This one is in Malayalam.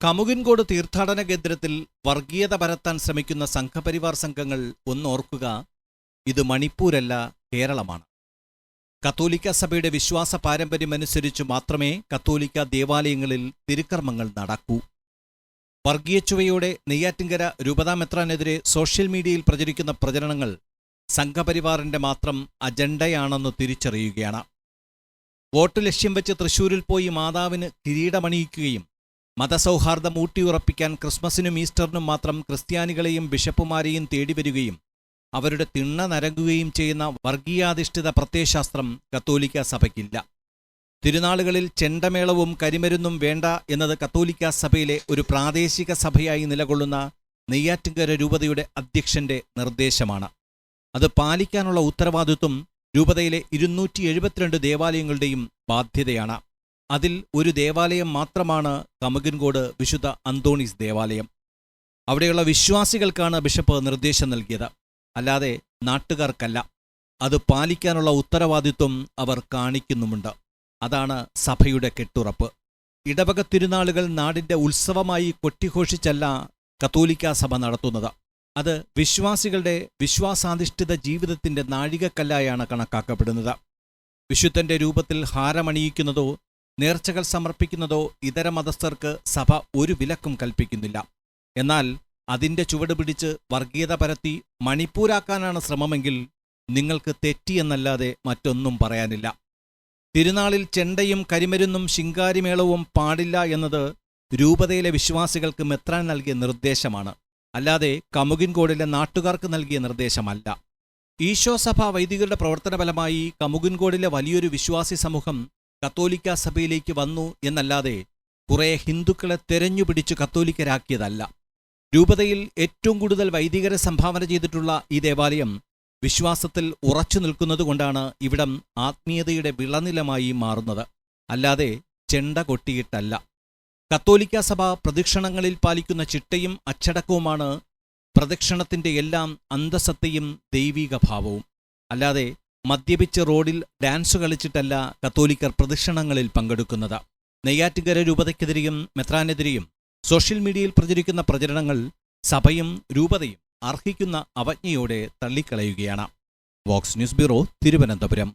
കമുകിൻകോട് തീർത്ഥാടന കേന്ദ്രത്തിൽ വർഗീയത പരത്താൻ ശ്രമിക്കുന്ന സംഘപരിവാർ സംഘങ്ങൾ ഒന്നോർക്കുക ഇത് മണിപ്പൂരല്ല കേരളമാണ്. കത്തോലിക്ക സഭയുടെ വിശ്വാസ പാരമ്പര്യമനുസരിച്ച് മാത്രമേ കത്തോലിക്ക ദേവാലയങ്ങളിൽ തിരുക്കർമ്മങ്ങൾ നടക്കൂ. വർഗീയച്ചുവയോടെ നെയ്യാറ്റിങ്കര രൂപതാമെത്രാനെതിരെ സോഷ്യൽ മീഡിയയിൽ പ്രചരിക്കുന്ന പ്രചരണങ്ങൾ സംഘപരിവാറിന്റെ മാത്രം അജണ്ടയാണെന്ന് തിരിച്ചറിയുകയാണ്. വോട്ട് ലക്ഷ്യം വെച്ച് തൃശൂരിൽ പോയി മാതാവിന് കിരീടമണിയിക്കുകയും മതസൗഹാർദ്ദം ഊട്ടിയുറപ്പിക്കാൻ ക്രിസ്മസിനും ഈസ്റ്ററിനും മാത്രം ക്രിസ്ത്യാനികളെയും ബിഷപ്പുമാരെയും തേടിവരികയും അവരുടെ തിണ്ണ നരങ്ങുകയും ചെയ്യുന്ന വർഗീയാധിഷ്ഠിത പ്രത്യയശാസ്ത്രം കത്തോലിക്ക സഭയ്ക്കില്ല. തിരുനാളുകളിൽ ചെണ്ടമേളവും കരിമരുന്നും വേണ്ട എന്നത് കത്തോലിക്ക സഭയിലെ ഒരു പ്രാദേശിക സഭയായി നിലകൊള്ളുന്ന നെയ്യാറ്റിൻകര രൂപതയുടെ അധ്യക്ഷന്റെ നിർദ്ദേശമാണ്. അത് പാലിക്കാനുള്ള ഉത്തരവാദിത്വം രൂപതയിലെ ഇരുന്നൂറ്റി എഴുപത്തിരണ്ട് ദേവാലയങ്ങളുടെയും ബാധ്യതയാണ്. അതിൽ ഒരു ദേവാലയം മാത്രമാണ് കമുകിൻകോട് വിശുദ്ധ അന്തോണീസ് ദേവാലയം. അവിടെയുള്ള വിശ്വാസികൾക്കാണ് ബിഷപ്പ് നിർദ്ദേശം നൽകിയത്. അല്ലാതെ നാട്ടുകാർക്കല്ല. അത് പാലിക്കാനുള്ള ഉത്തരവാദിത്വം അവർ കാണിക്കുന്നുമുണ്ട്. അതാണ് സഭയുടെ കെട്ടുറപ്പ്. ഇടവക തിരുനാളുകൾ നാടിന്റെ ഉത്സവമായി കൊട്ടിഘോഷിച്ചല്ല കത്തോലിക്ക സഭ നടത്തുന്നത്. അത് വിശ്വാസികളുടെ വിശ്വാസാധിഷ്ഠിത ജീവിതത്തിന്റെ നാഴികക്കല്ലായാണ് കണക്കാക്കപ്പെടുന്നത്. വിശുദ്ധന്റെ രൂപത്തിൽ ഹാരമണിയിക്കുന്നതോ നേർച്ചകൾ സമർപ്പിക്കുന്നതോ ഇതര മതസ്ഥർക്ക് സഭ ഒരു വിലക്കും കൽപ്പിക്കുന്നില്ല. എന്നാൽ അതിന്റെ ചുവട് പിടിച്ച് വർഗീയത പരത്തി മണിപ്പൂരാക്കാനാണ് ശ്രമമെങ്കിൽ നിങ്ങൾക്ക് തെറ്റിയെന്നല്ലാതെ മറ്റൊന്നും പറയാനില്ല. തിരുനാളിൽ ചെണ്ടയും കരിമരുന്നും ശിങ്കാരിമേളവും പാടില്ല എന്നത് രൂപതയിലെ വിശ്വാസികൾക്ക് മെത്രാൻ നൽകിയ നിർദ്ദേശമാണ്. അല്ലാതെ കമുകിൻകോടിലെ നാട്ടുകാർക്ക് നൽകിയ നിർദ്ദേശമല്ല. ഈശോസഭ വൈദികരുടെ പ്രവർത്തന ഫലമായി കമുകിൻകോടിലെ വലിയൊരു വിശ്വാസി സമൂഹം കത്തോലിക്ക സഭയിലേക്ക് വന്നു എന്നല്ലാതെ കുറെ ഹിന്ദുക്കളെ തെരഞ്ഞുപിടിച്ച് കത്തോലിക്കരാക്കിയതല്ല. രൂപതയിൽ ഏറ്റവും കൂടുതൽ വൈദികരെ സംഭാവന ചെയ്തിട്ടുള്ള ഈ ദേവാലയം വിശ്വാസത്തിൽ ഉറച്ചു നിൽക്കുന്നതുകൊണ്ടാണ് ഇവിടം ആത്മീയതയുടെ വിളനിലമായി മാറുന്നത്. അല്ലാതെ ചെണ്ട കൊട്ടിയിട്ടല്ല. കത്തോലിക്ക സഭ പ്രദക്ഷിണങ്ങളിൽ പാലിക്കുന്ന ചിട്ടയും അച്ചടക്കവുമാണ് പ്രദക്ഷിണത്തിന്റെ എല്ലാം അന്തസത്തയും ദൈവീക ഭാവവും അല്ലാതെ മദ്യപിച്ച് റോഡിൽ ഡാൻസ് കളിച്ചിട്ടല്ല കത്തോലിക്കർ പ്രദക്ഷിണങ്ങളിൽ പങ്കെടുക്കുന്നത്. നെയ്യാറ്റുകര രൂപതയ്ക്കെതിരെയും മെത്രാനെതിരെയും സോഷ്യൽ മീഡിയയിൽ പ്രചരിക്കുന്ന പ്രചരണങ്ങൾ സഭയും രൂപതയും അർഹിക്കുന്ന അവജ്ഞയോടെ തള്ളിക്കളയുകയാണ്. Vox news bureau Thiruvananthapuram.